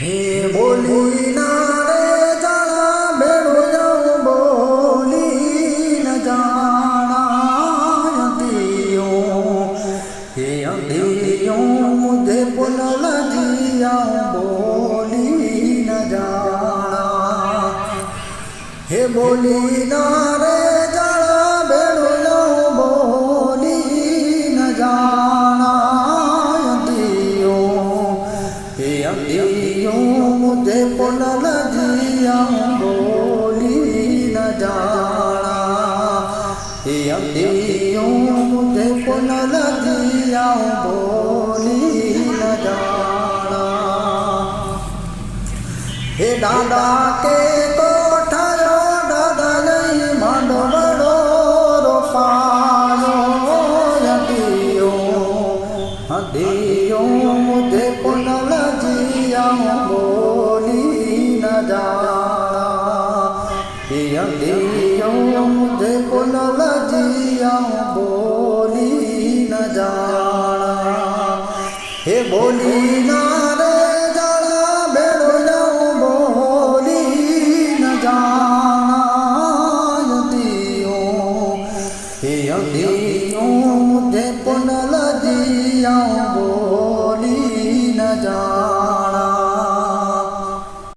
હે બોલી ના રે જાણા ભેળો જાઉં બોલી ન જાણા અંધિયો હે અંધિયો મુझे પુન લજિયા બોલી ન જાણા હે બોલી ના રે હે અંધિયો મુझे પુનલ જીયા બોલી ન જાણા હે અંધિયો મુझे પુનલ જીયા બોલી ન જાણા હે દાદા કે કોઠાયો દાદા બોલી ન જાણા હે હદિયો મુझे પુનલ જીયા બોલી ન જાણા હે બોલી ના રે જાણા બેડો જાઉં બોલી ન જાણા